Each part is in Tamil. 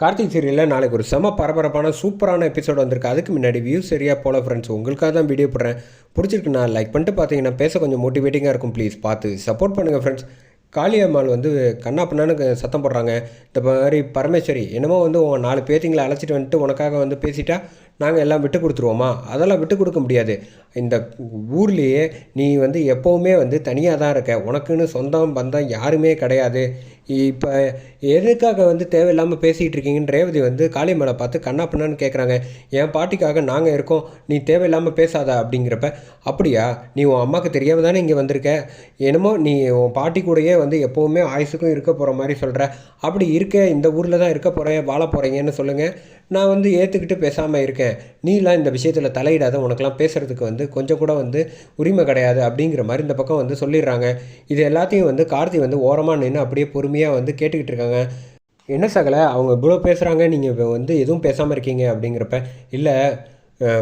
கார்த்திக் சீரியலில் நாளைக்கு ஒரு செம பரபரப்பான சூப்பரான எபிசோட் வந்திருக்கு. அதுக்கு முன்னாடி வியூ சரியாக போல ஃப்ரெண்ட்ஸ் உங்களுக்காக தான் வீடியோ போடுறேன். பிடிச்சிருக்கு நான் லைக் பண்ணிட்டு பார்த்தீங்கன்னா பேச கொஞ்சம் மோட்டிவேட்டிங்காக இருக்கும் ப்ளீஸ் பார்த்து சப்போர்ட் பண்ணுங்கள் ஃப்ரெண்ட்ஸ் காளியம்மாள் வந்து கண்ணா பண்ணான்னு சத்தம் போடுறாங்க. இந்த மாதிரி பரமேஸ்வரி என்னமோ வந்து உன் நாலு பேத்திங்களை அழைச்சிட்டு வந்துட்டு உனக்காக வந்து பேசிட்டா நாங்கள் எல்லாம் விட்டு கொடுத்துருவோமா? அதெல்லாம் விட்டு கொடுக்க முடியாது. இந்த ஊர்லேயே நீ வந்து எப்போவுமே வந்து தனியாக தான் இருக்க. உனக்குன்னு சொந்தம் பந்தம் யாருமே கிடையாது. இப்போ எதுக்காக வந்து தேவையில்லாமல் பேசிகிட்டு இருக்கீங்கன்னு ரேவதி வந்து காளிமலை பார்த்து கண்ணா பண்ணான்னு கேட்குறாங்க என் பாட்டிக்காக நாங்கள் இருக்கோம். நீ தேவையில்லாமல் பேசாத அப்படிங்கிறப்ப அப்படியா? நீ உன் அம்மாவுக்கு தெரியாமல் தானே இங்கே வந்திருக்க? என்னமோ நீ உன் பாட்டி கூடயே வந்து எப்போவுமே ஆயுசுக்கும் இருக்க போகிற மாதிரி சொல்கிற அப்படி இருக்க இந்த ஊரில் தான் இருக்க போகிறேன் வாழ போகிறீங்கன்னு சொல்லுங்கள் நான் வந்து ஏற்றுக்கிட்டு பேசாமல் இருக்கேன். நீலாம் இந்த விஷயத்தில் தலையிடாத. உனக்கெலாம் பேசுகிறதுக்கு வந்து கொஞ்சம் கூட வந்து உரிமை கிடையாது. அப்படிங்கிற மாதிரி இந்த பக்கம் வந்து சொல்லிடுறாங்க. இது எல்லாத்தையும் வந்து கார்த்தி வந்து ஓரமாக நின்று அப்படியே பொறுமையாக வந்து கேட்டுக்கிட்டு இருக்காங்க. என்ன சகலை? அவங்க இவ்வளோ பேசுகிறாங்க நீங்கள் வந்து எதுவும் பேசாமல் இருக்கீங்க அப்படிங்கிறப்ப இல்லை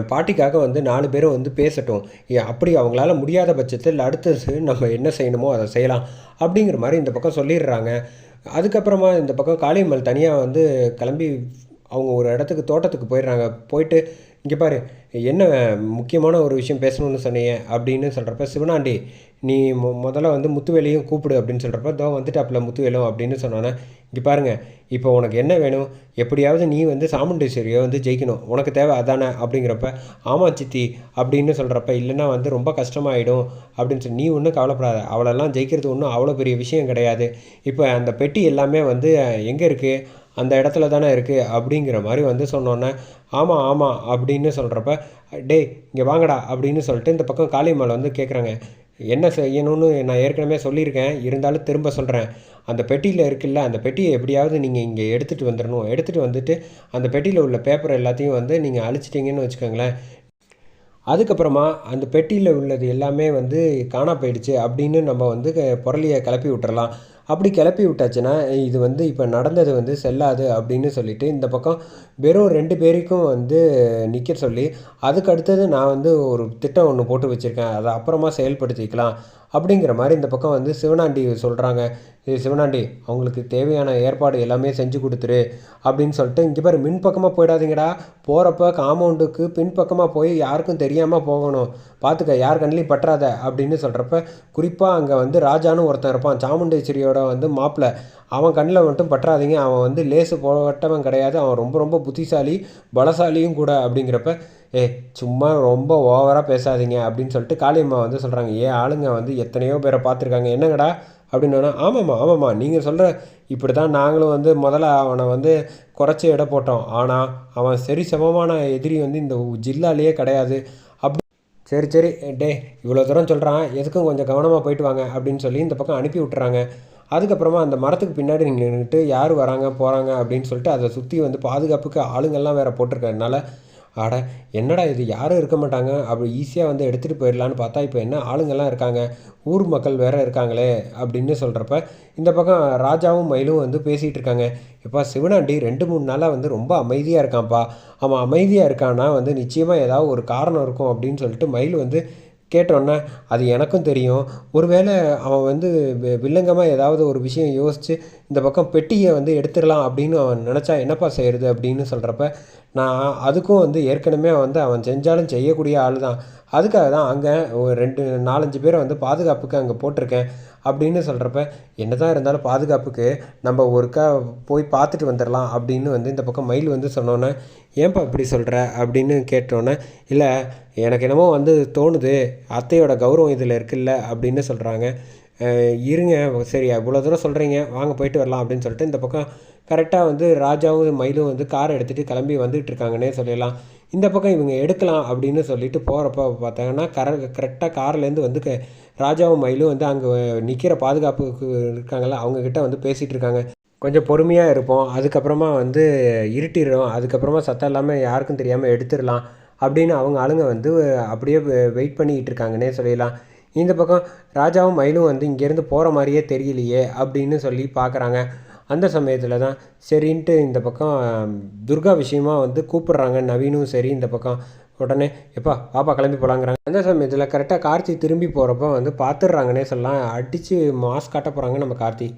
பாட்டிக்காக வந்து நாலு பேரும் வந்து பேசட்டும். ஏ, அப்படி அவங்களால முடியாத பட்சத்தில் அடுத்தது நம்ம என்ன செய்யணுமோ அதை செய்யலாம் அப்படிங்கிற மாதிரி இந்த பக்கம் சொல்லிடுறாங்க. அதுக்கப்புறமா இந்த பக்கம் காளியம்மல் தனியாக வந்து கிளம்பி அவங்க ஒரு இடத்துக்கு தோட்டத்துக்கு போயிடுறாங்க. போயிட்டு இங்கே பாரு என்ன முக்கியமான ஒரு விஷயம் பேசணும்னு சொன்னீங்க அப்படின்னு சொல்கிறப்ப சிவனாண்டி நீ மொ முதல்ல வந்து முத்துவேலையும் கூப்பிடு அப்படின்னு சொல்கிறப்ப தோ வந்துட்டாப்புல முத்துவேலும் அப்படின்னு சொன்னோன்னே இங்கே பாருங்கள் இப்போ உனக்கு என்ன வேணும்? எப்படியாவது நீ வந்து சாமுண்டேஸ்வரியை வந்து ஜெயிக்கணும். உனக்கு தேவை அதானே? அப்படிங்கிறப்ப ஆமாம் சித்தி அப்படின்னு சொல்கிறப்ப இல்லைன்னா வந்து ரொம்ப கஷ்டமாயிடும் அப்படின்னு சொல்லி நீ ஒன்றும் கவலைப்படாத. அவளெல்லாம் ஜெயிக்கிறது ஒன்றும் அவ்வளோ பெரிய விஷயம் கிடையாது. இப்போ அந்த பெட்டி எல்லாமே வந்து எங்கே இருக்குது அந்த இடத்துல தானே இருக்குது அப்படிங்கிற மாதிரி வந்து சொன்னோன்னே ஆமாம் ஆமாம் அப்படின்னு சொல்கிறப்ப டேய் இங்கே வாங்கடா அப்படின்னு சொல்லிட்டு இந்த பக்கம் காளியம்மாள் வந்து கேட்குறாங்க என்ன செய்யணும்னு நான் ஏற்கனவே சொல்லியிருக்கேன் இருந்தாலும் திரும்ப சொல்கிறேன் அந்த பெட்டியில் இருக்குல்ல அந்த பெட்டியை எப்படியாவது நீங்கள் இங்கே எடுத்துகிட்டு வந்துடணும் எடுத்துகிட்டு வந்துட்டு அந்த பெட்டியில் உள்ள பேப்பர் எல்லாத்தையும் வந்து நீங்கள் அழிச்சிட்டிங்கன்னு வச்சுக்கோங்களேன். அதுக்கப்புறமா அந்த பெட்டியில் உள்ளது எல்லாமே வந்து காணா போயிடுச்சு அப்படின்னு நம்ம வந்து புரளியை கிளப்பி விட்டுறலாம். அப்படி கிளப்பி விட்டாச்சுன்னா இது வந்து இப்போ நடந்தது வந்து செல்லாது அப்படின்னு சொல்லிட்டு இந்த பக்கம் வெறும் ரெண்டு பேருக்கும் வந்து நிற்க சொல்லி அதுக்கு அடுத்தது நான் வந்து ஒரு திட்டம் ஒன்று போட்டு வச்சுருக்கேன். அதை அப்புறமா செயல்படுத்திக்கலாம் அப்படிங்கிற மாதிரி இந்த பக்கம் வந்து சிவனாண்டி சொல்கிறாங்க இது சிவனாண்டி அவங்களுக்கு தேவையான ஏற்பாடு எல்லாமே செஞ்சு கொடுத்துரு அப்படின்னு சொல்லிட்டு இங்கே பாரு மின் பக்கமாக போயிடாதீங்கடா. போகிறப்ப காம்பவுண்டுக்கு பின்பக்கமாக போய் யாருக்கும் தெரியாமல் போகணும். பார்த்துக்க யார் கண்ணிலையும் பற்றாத அப்படின்னு சொல்கிறப்ப குறிப்பாக அங்கே வந்து ராஜான்னு ஒருத்தன் இருப்பான் சாமுண்டேஸ்வரியோட வந்து மாப்பிள்ளை அவன் கண்ணில் மட்டும் பற்றாதீங்க. அவன் வந்து லேசு போட்டவன் கிடையாது. அவன் ரொம்ப ரொம்ப புத்திசாலி பலசாலியும் கூட அப்படிங்கிறப்ப ஏ சும்மா ரொம்ப ஓவராக பேசாதீங்க அப்படின்னு சொல்லிட்டு காளியம்மா வந்து சொல்கிறாங்க ஏன் ஆளுங்க வந்து எத்தனையோ பேரை பார்த்துருக்காங்க. என்னங்கடா? அப்படின்னு ஆமாம்மா ஆமாம்மா. நீங்கள் சொல்கிற இப்படி தான் நாங்களும் வந்து முதல்ல அவனை வந்து குறைச்சி எடை போட்டோம். ஆனால் அவன் சரி சமமான எதிரி வந்து இந்த ஜில்லாலேயே கிடையாது. அப்படி சரி சரி. டே இவ்வளோ தூரம் சொல்கிறான் எதுக்கும் கொஞ்சம் கவனமாக போயிட்டு வாங்க அப்படின்னு சொல்லி இந்த பக்கம் அனுப்பி விட்டுறாங்க. அதுக்கப்புறமா அந்த மரத்துக்கு பின்னாடி நீங்கள் நின்றுட்டு யார் வராங்க போகிறாங்க அப்படின்னு சொல்லிட்டு அதை சுற்றி வந்து பாதுகாப்புக்கு ஆளுங்கள்லாம் வேறு போட்டிருக்கறதுனால அட என்னடா இது? யாரும் இருக்க மாட்டாங்க. அப்படி ஈஸியாக வந்து எடுத்துகிட்டு போயிடலான்னு பார்த்தா இப்போ என்ன ஆளுங்கள்லாம் இருக்காங்க? ஊர் மக்கள் வேறு இருக்காங்களே அப்படின்னு சொல்கிறப்ப இந்த பக்கம் ராஜாவும் மயிலும் வந்து பேசிகிட்டு இருக்காங்க. இப்போ சிவனாண்டி ரெண்டு மூணு நாளாக வந்து ரொம்ப அமைதியாக இருக்கான்ப்பா. அவன் அமைதியாக இருக்கான்னா வந்து நிச்சயமாக ஏதாவது ஒரு காரணம் இருக்கும் அப்படின்னு சொல்லிட்டு மயில் வந்து கேட்டோன்னே அது எனக்கும் தெரியும். ஒருவேளை அவன் வந்து வில்லங்கமாக ஏதாவது ஒரு விஷயம் யோசித்து இந்த பக்கம் பெட்டியை வந்து எடுத்துடலாம் அப்படின்னு அவன் நினச்சா என்னப்பா செய்கிறது அப்படின்னு சொல்கிறப்ப நான் அதுக்கும் வந்து ஏற்கனவே வந்து அவன் செஞ்சாலும் செய்யக்கூடிய ஆள் தான் அதுக்காக தான் அங்கே ஒரு ரெண்டு நாலஞ்சு பேரை வந்து பாதுகாப்புக்கு அங்கே போட்டிருக்கேன் அப்படின்னு சொல்கிறப்ப என்னதான் இருந்தாலும் பாதுகாப்புக்கு நம்ம ஒருக்கா போய் பார்த்துட்டு வந்துடலாம் அப்படின்னு வந்து இந்த பக்கம் மயில் வந்து சொன்னோன்னே ஏன்பா இப்படி சொல்கிற அப்படின்னு கேட்டோன்னே இல்லை எனக்கு என்னமோ வந்து தோணுது அத்தையோட கௌரவம் இதில் இருக்குல்ல அப்படின்னு சொல்கிறாங்க இருங்க சரி இவ்வளோ தூரம் சொல்கிறீங்க வாங்க போயிட்டு வரலாம் அப்படின்னு சொல்லிட்டு இந்த பக்கம் கரெக்டாக வந்து ராஜாவும் மயிலும் வந்து காரை எடுத்துகிட்டு கிளம்பி வந்துகிட்டு இருக்காங்கன்னே சொல்லிடலாம் இந்த பக்கம் இவங்க எடுக்கலாம் அப்படின்னு சொல்லிட்டு போகிறப்ப பார்த்தாங்கன்னா கர கரெக்டாக கார்லேருந்து வந்து க- ராஜாவும் மயிலும் வந்து அங்கே நிற்கிற பாதுகாப்புக்கு இருக்காங்கல்ல அவங்கக்கிட்ட வந்து பேசிகிட்டு இருக்காங்க. கொஞ்சம் பொறுமையாக இருப்போம். அதுக்கப்புறமா வந்து இருட்டிடும் அதுக்கப்புறமா சத்தம் இல்லாமல் யாருக்கும் தெரியாமல் எடுத்துடலாம் அப்படின்னு அவங்க ஆளுங்க வந்து அப்படியே வெயிட் பண்ணிக்கிட்டு இருக்காங்கன்னே சொல்லிடலாம் இந்த பக்கம் ராஜாவும் மயிலும் வந்து இங்கேருந்து போகிற மாதிரியே தெரியலையே அப்படின்னு சொல்லி பார்க்குறாங்க. அந்த சமயத்தில் தான் சரின்ட்டு இந்த பக்கம் துர்கா விஷயமா வந்து கூப்பிட்றாங்க. நவீனும் சரி இந்த பக்கம் உடனே எப்பா பாப்பா கிளம்பி போகலாங்கிறாங்க அந்த சமயத்தில் கரெக்டாக கார்த்தி திரும்பி போகிறப்ப வந்து பார்த்துடுறாங்கன்னே சொல்லலாம். அடித்து மாஸ் காட்ட போகிறாங்க நம்ம கார்த்தி.